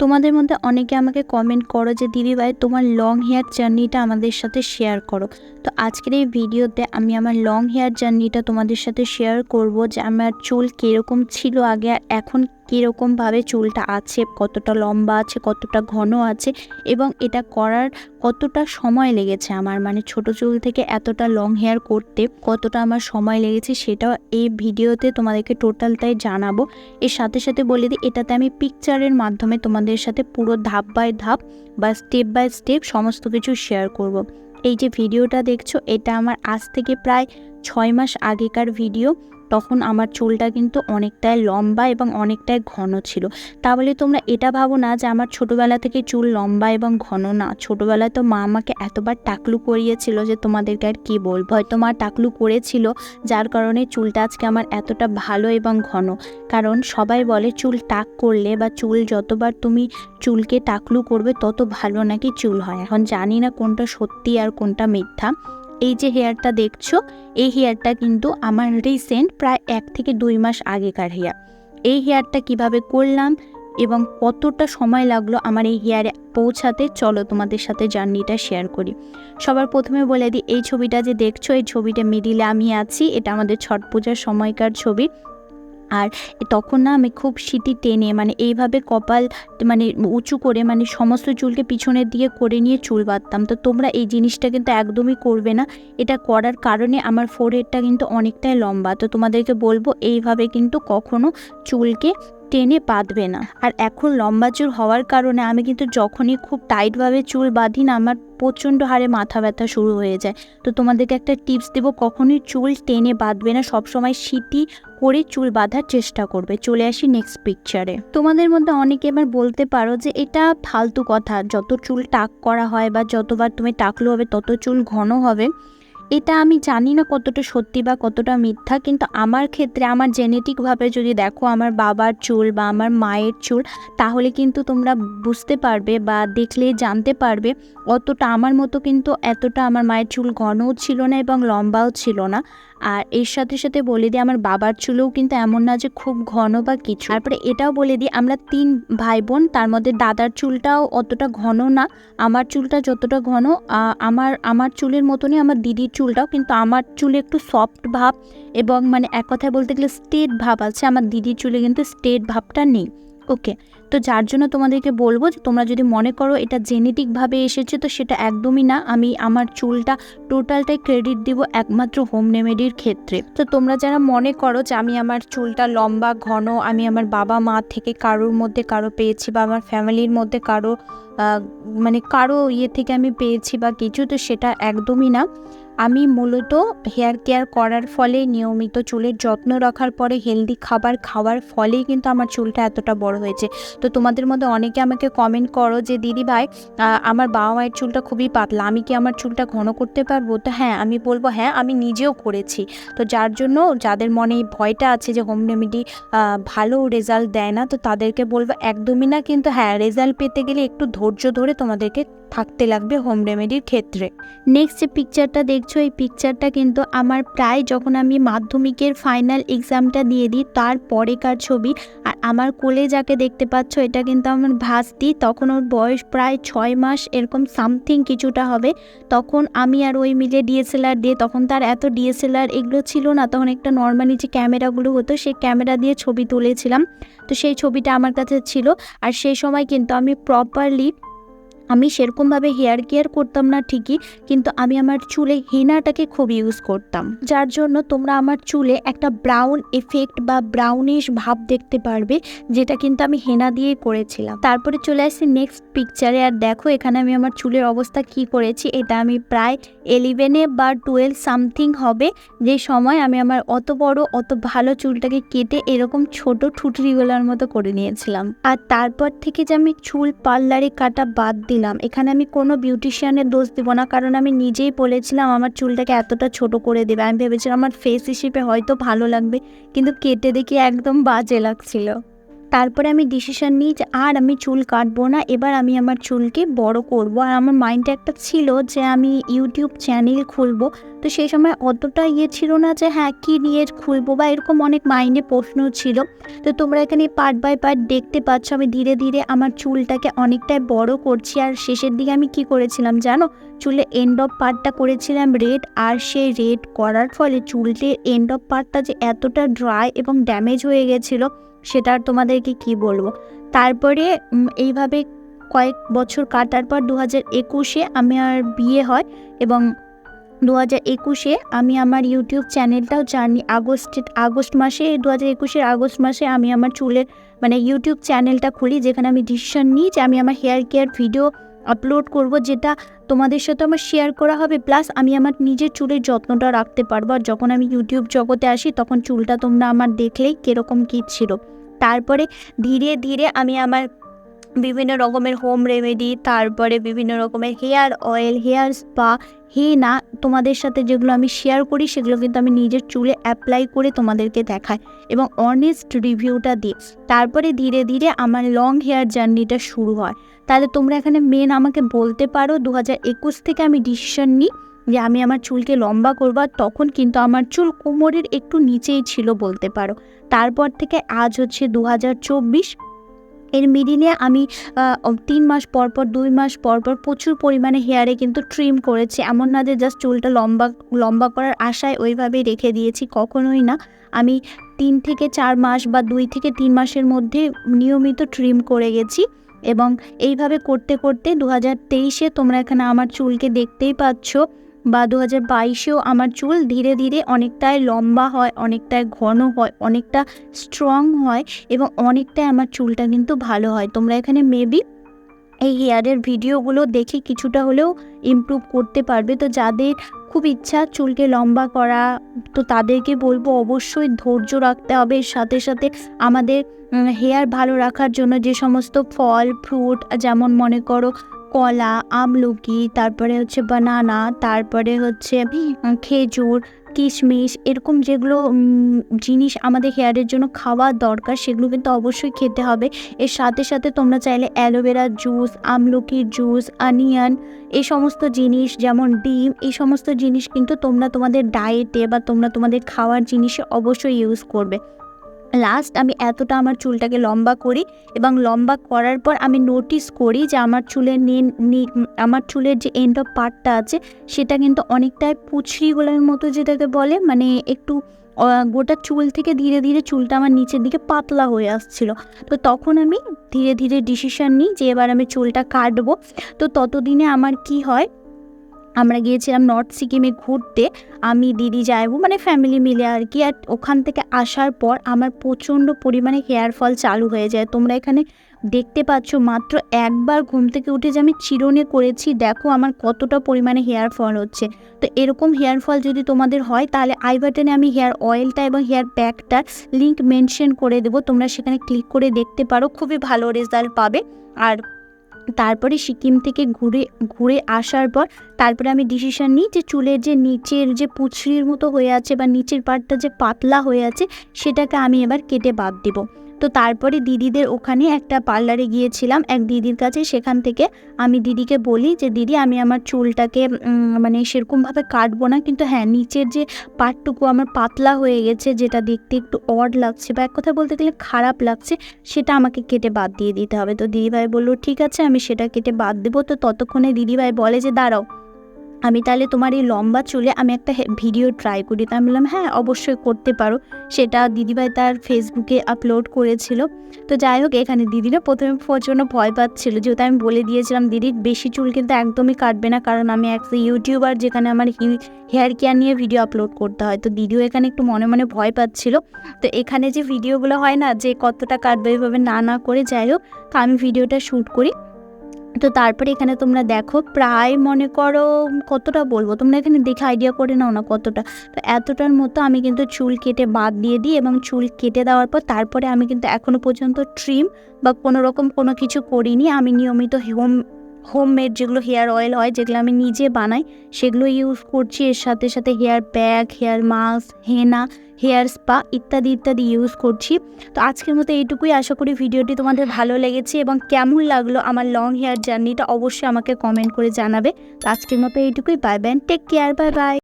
তোমাদের মধ্যে অনেকে আমাকে কমেন্ট করো যে, দিদি ভাই, তোমার লং হেয়ার জার্নিটা আমাদের সাথে শেয়ার করো। তো আজকের এই ভিডিওতে আমি আমার লং হেয়ার জার্নিটা তোমাদের সাথে শেয়ার করব যে, আমার চুল কীরকম ছিল আগে এখন কীরকমভাবে চুলটা আছে, কতটা লম্বা আছে, কতটা ঘন আছে এবং এটা করার কতটা সময় লেগেছে আমার? মানে ছোট চুল থেকে এতটা লং হেয়ার করতে কতটা আমার সময় লেগেছে সেটাও এই ভিডিওতে তোমাদেরকে টোটালটাই জানাব। এর সাথে সাথে বলে দিই, এটাতে আমি পিকচারের মাধ্যমে তোমাদের সাথে পুরো ধাপ বাই ধাপ বা স্টেপ বাই স্টেপ সমস্ত কিছু শেয়ার করব। এই যে ভিডিওটা দেখছ, এটা আমার আজ থেকে প্রায় ছয় মাস আগেকার ভিডিও তখন আমার চুলটা কিন্তু অনেকটাই লম্বা এবং অনেকটাই ঘন ছিল। তাহলে তোমরা এটা ভাবো না যে আমার ছোটোবেলা থেকে চুল লম্বা এবং ঘন না। ছোটোবেলায় তো মা আমাকে এতবার টাকলু করিয়েছিল যে তোমাদেরকে আর কী বলব? হয়তো মা টাকলু করেছিল, যার কারণে চুলটা আজকে আমার এতটা ভালো এবং ঘন। কারণ সবাই বলে চুল টাক করলে বা চুল যতবার তুমি চুলকে টাকলু করবে তত ভালো নাকি চুল হয়। এখন জানি না কোনটা সত্যি আর কোনটা মিথ্যা। এই যে হেয়ারটা দেখছ, এই হেয়ারটা কিন্তু আমার রিসেন্ট প্রায় এক থেকে দুই মাস আগেকার হেয়ার এই হেয়ারটা কীভাবে করলাম এবং কতটা সময় লাগল আমার এই হেয়ারে পৌঁছাতে, চলো তোমাদের সাথে জার্নিটা শেয়ার করি। সবার প্রথমে বলে দিই, এই ছবিটা যে দেখছ, এই ছবিটা মিডিলে আমি আছি, এটা আমাদের ছট পূজার সময়কার ছবি। আর তখন না আমি খুব সিটি টেনে মানে এইভাবে কপাল মানে উঁচু করে মানে সমস্ত চুলকে পিছনের দিকে করে নিয়ে চুল বাঁধতাম। তো তোমরা এই জিনিসটা কিন্তু একদমই করবে না। এটা করার কারণে আমার ফোরহেডটা কিন্তু অনেকটাই লম্বা। তো তোমাদেরকে বলব, এইভাবে কিন্তু কখনো চুলকে টেনে বাঁধবে না। আর এখন লম্বা চুল হওয়ার কারণে আমি কিন্তু যখনই খুব টাইটভাবে চুল বাঁধি না, আমার প্রচণ্ড হারে মাথা ব্যথা শুরু হয়ে যায়। তো তোমাদেরকে একটা টিপস দেবো, কখনই চুল টেনে বাঁধবে না, সবসময় সিটি করে চুল বাঁধার চেষ্টা করবে। চলে আসি নেক্সট পিকচারে তোমাদের মধ্যে অনেকে এবার বলতে পারো যে এটা ফালতু কথা, যত চুল টাক করা হয় বা যতবার তুমি টাকলো হবে, তত চুল ঘন হবে। এটা আমি জানি না কতটা সত্যি বা কতটা মিথ্যা, কিন্তু আমার ক্ষেত্রে, আমার জেনেটিকভাবে যদি দেখো আমার বাবার চুল বা আমার মায়ের চুল, তাহলে কিন্তু তোমরা বুঝতে পারবে বা দেখলে জানতে পারবে অতটা আমার মতো কিন্তু এতটা আমার মায়ের চুল ঘনও ছিল না এবং লম্বাও ছিল না। আর এর সাথে সাথে বলে দিই, আমার বাবার চুলও কিন্তু এমন না যে খুব ঘন বা কিছু। তারপরে এটাও বলে দিই, আমরা তিন ভাই বোন তার মধ্যে দাদার চুলটাও অতটা ঘন না। আমার চুলটা যতটা ঘন আমার আমার চুলের মতনই আমার দিদির চুলটাও, কিন্তু আমার চুলে একটু সফট ভাব এবং মানে এক কথায় বলতে গেলে স্টেট ভাব আছে। আমার দিদির চুলে কিন্তু স্টেট ভাবটা নেই। ওকে তো যার জন্য তোমাদেরকে বলব যে তোমরা যদি মনে করো এটা জেনেটিকভাবে এসেছে, তো সেটা একদমই না। আমি আমার চুলটা টোটালটাই ক্রেডিট দিব একমাত্র হোম রেমেডির ক্ষেত্রে। তো তোমরা যারা মনে করো যে আমি আমার চুলটা লম্বা, ঘন, আমি আমার বাবা মা থেকে কারোর মধ্যে কারও পেয়েছি বা আমার ফ্যামিলির মধ্যে কারও মানে কারও ইয়ে থেকে আমি পেয়েছি বা কিছু, তো সেটা একদমই না। আমি মূলত হেয়ার কেয়ার করার ফলে নিয়মিত চুলের যত্ন রাখার পরে হেলদি খাবার খাওয়ার ফলেই কিন্তু আমার চুলটা এতটা বড় হয়েছে। তো তোমাদের মধ্যে অনেকে আমাকে কমেন্ট করো যে, দিদি ভাই আমার বাবা মায়ের চুলটা খুবই পাতলা, আমি কি আমার চুলটা ঘন করতে পারব? তো হ্যাঁ আমি বলব হ্যাঁ আমি নিজেও করেছি। তো যার জন্য যাদের মনে এই ভয়টা আছে যে, হোম রেমেডি ভালো রেজাল্ট দেয় না, তো তাদেরকে বলব, একদমই না। কিন্তু হ্যাঁ রেজাল্ট পেতে গেলে একটু ধৈর্য ধরে তোমাদেরকে থাকতে লাগবে হোম রেমেডির ক্ষেত্রে। নেক্সট যে পিকচারটা দেখছ, এই পিকচারটা কিন্তু আমার প্রায় যখন আমি মাধ্যমিকের ফাইনাল এক্সামটা দিয়ে দিই, তার পরেকার ছবি। আর আমার কোলে যাকে দেখতে পাচ্ছ, এটা কিন্তু আমার ভাস্তি। তখন ওর বয়স প্রায় ছয় মাস, এরকম সামথিং কিছুটা হবে। তখন আমি আর ওই মিলে ডিএসএলআর দিয়ে, তখন তার এত ডিএসএলআর এগুলো ছিল না, তখন একটা নর্মালি যে ক্যামেরাগুলো হতো, সেই ক্যামেরা দিয়ে ছবি তুলেছিলাম। তো সেই ছবিটা আমার কাছে ছিল। আর সেই সময় কিন্তু আমি প্রপারলি আমি সেরকমভাবে হেয়ার কেয়ার করতাম না ঠিকই, কিন্তু আমি আমার চুলে হেনাটাকে খুব ইউজ করতাম। যার জন্য তোমরা আমার চুলে একটা ব্রাউন এফেক্ট বা ব্রাউনিশ ভাব দেখতে পারবে, যেটা কিন্তু আমি হেনা দিয়ে করেছিলাম। তারপরে চলে আসছি নেক্সট পিকচারে আর দেখো, এখানে আমি আমার চুলের অবস্থা কি করেছি, এটা আমি প্রায় এলিভেনে বা টুয়েলভ সামথিং হবে, যে সময় আমি আমার অত বড়, অত ভালো চুলটাকে কেটে এরকম ছোট ঠুটরিগুলোর মতো করে নিয়েছিলাম। আর তারপর থেকে যে আমি চুল পার্লারে কাটা বাদ দিলাম দিলাম। এখানে আমি কোনো বিউটিশিয়ানের দোষ দিব না, কারণ আমি নিজেই বলেছিলাম আমার চুলটাকে এতটা ছোট করে দেবে। আমি ভেবেছিলাম আমার ফেস হিসেবে হয়তো ভালো লাগবে, কিন্তু কেটে দেখি একদম বাজে লাগছিল। তারপরে আমি ডিসিশন নিই যে আর আমি চুল কাটবো না, এবার আমি আমার চুলকে বড় করব। আর আমার মাইন্ডে একটা ছিল যে আমি ইউটিউব চ্যানেল খুলবো। তো সেই সময় অতটা ইয়ে ছিল না যে হ্যাঁ কী নিয়ে খুলবো বা এরকম অনেক মাইন্ডে প্রশ্ন ছিল। তো তোমরা এখানে পার্ট বাই পার্ট দেখতে পাচ্ছ, আমি ধীরে ধীরে আমার চুলটাকে অনেকটাই বড় করছি। আর শেষের দিকে আমি কি করেছিলাম জানো? চুলে এন্ড অফ পার্টটা করেছিলাম রেড আর সেই রেড করার ফলে চুলটির এন্ড অফ পার্টটা যে এতটা ড্রাই এবং ড্যামেজ হয়ে গেছিল সেটা আর তোমাদেরকে কি বলব? তারপরে এইভাবে কয়েক বছর কাটার পর দু হাজার একুশে আর বিয়ে হয় এবং দু হাজার একুশে আমি আমার ইউটিউব চ্যানেলটাও জানি। আগস্ট আগস্ট মাসে দু হাজার একুশের আগস্ট মাসে আমি আমার চুলের মানে ইউটিউব চ্যানেলটা খুলি যেখানে আমি ডিসিশন নিই যে আমি আমার হেয়ার কেয়ার ভিডিও আপলোড করব, যেটা তোমাদের সাথে আমার শেয়ার করা হবে প্লাস আমি আমার নিজের চুলের যত্নটা রাখতে পারব, আর যখন আমি ইউটিউব জগতে আসি, তখন চুলটা তোমরা আমার দেখলেই কীরকম কী ছিল। তারপরে ধীরে ধীরে আমি আমার বিভিন্ন রকমের হোম রেমেডি তারপরে বিভিন্ন রকমের hair oil hair spa henna, তোমাদের সাথে যেগুলো আমি শেয়ার করি, সেগুলো কিন্তু আমি নিজের চুলে অ্যাপ্লাই করে তোমাদেরকে দেখাই এবং অনেস্ট রিভিউটা দিই। তারপরে ধীরে ধীরে আমার লং হেয়ার জার্নিটা শুরু হয়। তাহলে তোমরা এখানে মেন আমাকে বলতে পারো দু হাজার একুশ থেকে আমি ডিসিশন নিই যে আমি আমার চুলকে লম্বা করব তখন কিন্তু আমার চুল কোমরের একটু নিচেই ছিল বলতে পারো। তারপর থেকে আজ হচ্ছে দু হাজার চব্বিশ। এর মিডিলে আমি তিন মাস পর পর, দুই মাস পর পর প্রচুর পরিমাণে হেয়ারে কিন্তু ট্রিম করেছি। এমন না যে জাস্ট চুলটা লম্বা লম্বা করার আশায় ওইভাবেই রেখে দিয়েছি, কখনোই না। আমি তিন থেকে চার মাস বা দুই থেকে তিন মাসের মধ্যে নিয়মিত ট্রিম করে গেছি। এবং এইভাবে করতে করতে দু হাজার তেইশে তোমরা এখানে আমার চুলকে দেখতেই পাচ্ছ বা দু হাজার বাইশেও আমার চুল ধীরে ধীরে অনেকটাই লম্বা হয়, অনেকটাই ঘন হয়, অনেকটা স্ট্রং হয় এবং অনেকটাই আমার চুলটা কিন্তু ভালো হয়। তোমরা এখানে মেবি এই হেয়ারের ভিডিওগুলো দেখে কিছুটা হলেও ইমপ্রুভ করতে পারবে। তো যাদের খুব ইচ্ছা চুলকে লম্বা করা। তো তাদেরকে বলব অবশ্যই ধৈর্য রাখতে হবে। সাথে সাথে আমাদের হেয়ার ভালো রাখার জন্য যে সমস্ত ফল ফ্রুট যেমন মনে করো কলা, আমলকি, তারপরে হচ্ছে বানানা তারপরে হচ্ছে খেজুর কিশমিশ, এরকম যেগুলো জিনিস আমাদের হেয়ারের জন্য খাওয়া দরকার, সেগুলো কিন্তু অবশ্যই খেতে হবে। এর সাথে সাথে তোমরা চাইলে অ্যালোভেরার জুস, আমলকির জুস, অনিয়ন, এই সমস্ত জিনিস যেমন ডিম, এই সমস্ত জিনিস কিন্তু তোমরা তোমাদের ডায়েটে বা তোমরা তোমাদের খাওয়ার জিনিসে অবশ্যই ইউজ করবে। লাস্ট আমি এতটা আমার চুলটাকে লম্বা করি এবং লম্বা করার পর আমি নোটিস করি যে আমার চুলের আমার চুলের যে এন্ড অফ পার্টটা আছে, সেটা কিন্তু অনেকটাই পুছড়িগুলোর মতো যেটাকে বলে মানে একটু গোটা চুল থেকে ধীরে ধীরে চুলটা আমার নিচের দিকে পাতলা হয়ে আসছিল। তো তখন আমি ধীরে ধীরে ডিসিশন নিই যে এবার আমি চুলটা কাটবো। তো ততদিনে আমার কি হয় আমরা গিয়েছিলাম নর্থ সিকিমে ঘুরতে। আমি, দিদি যাইবো মানে ফ্যামিলি মিলে আর কি। আর ওখান থেকে আসার পর আমার প্রচণ্ড পরিমাণে হেয়ার ফল চালু হয়ে যায়। তোমরা এখানে দেখতে পাচ্ছ, মাত্র একবার ঘুম থেকে উঠে যে আমি চিরনে করেছি, দেখো আমার কতটা পরিমাণে হেয়ার ফল হচ্ছে। তো এরকম হেয়ার ফল যদি তোমাদের হয়, তাহলে আই বাটনে আমি হেয়ার অয়েলটা এবং হেয়ার প্যাকটার লিঙ্ক মেনশন করে দেবো। তোমরা সেখানে ক্লিক করে দেখতে পারো, খুবই ভালো রেজাল্ট পাবে। আর তারপরে সিকিম থেকে ঘুরে ঘুরে আসার পর তারপরে আমি ডিসিশন নিই যে চুলের যে নিচের যে পুচড়ির মতো হয়ে আছে বা নিচের পাটটা যে পাতলা হয়ে আছে, সেটাকে আমি এবার কেটে বাদ দিব। তো তারপরে দিদিদের ওখানে একটা পার্লারে গিয়েছিলাম। এক দিদির কাছে সেখান থেকে আমি দিদিকে বলি যে, দিদি, আমি আমার চুলটাকে মানে সেরকমভাবে কাটবো না। কিন্তু হ্যাঁ নিচের যে পাটটুকু আমার পাতলা হয়ে গেছে, যেটা দেখতে একটু অড লাগছে বা এক কথা বলতে গেলে খারাপ লাগছে, সেটা আমাকে কেটে বাদ দিয়ে দিতে হবে। তো দিদিভাই বলল, ঠিক আছে, আমি সেটা কেটে বাদ দেবো। তো ততক্ষণে দিদিভাই বলে যে, দাঁড়াও। আমি তাহলে তোমার এই লম্বা চুলে আমি একটা ভিডিও ট্রাই করি। তো আমি বললাম হ্যাঁ অবশ্যই করতে পারো। সেটা দিদিভাই তার ফেসবুকে আপলোড করেছিল। তো যাই হোক, এখানে দিদিরা প্রথমে প্রচণ্ড ভয় পাচ্ছিল। যেহেতু আমি বলে দিয়েছিলাম দিদির বেশি চুল কিন্তু একদমই কাটবে না, কারণ আমি একটা ইউটিউবার যেখানে আমার হেয়ার কেয়ার নিয়ে ভিডিও আপলোড করতে হয়। তো দিদিও এখানে একটু মনে মনে ভয় পাচ্ছিল। তো এখানে যে ভিডিওগুলো হয় না, যে কতটা কাটবে, এভাবে না না করে যাই হোক, তো আমি ভিডিওটা শ্যুট করি। তো তারপরে এখানে তোমরা দেখো, প্রায় মনে করো, কতটা বলব? তোমরা এখানে দেখে আইডিয়া করে নাও না কতটা। তো এতটার মতো আমি কিন্তু চুল কেটে বাদ দিয়ে দিই এবং চুল কেটে দেওয়ার পর তারপরে আমি কিন্তু এখনও পর্যন্ত ট্রিম বা কোনো রকম কোনো কিছু করিনি। আমি নিয়মিত হোম হোমমেড যেগুলো হেয়ার অয়েল হয়, যেগুলো আমি নিজে বানাই, সেগুলো ইউজ করছি। এর সাথে সাথে hair pack hair mask henna hair spa ইত্যাদি ইত্যাদি ইউজ করছি। তো আজকের মতো এইটুকুই। আশা করি ভিডিওটি তোমাদের ভালো লেগেছে এবং কেমন লাগল আমার লং হেয়ার জার্নিটা অবশ্যই আমাকে কমেন্ট করে জানাবে। তো আজকের মতো এইটুকুই। Bye bye take care bye bye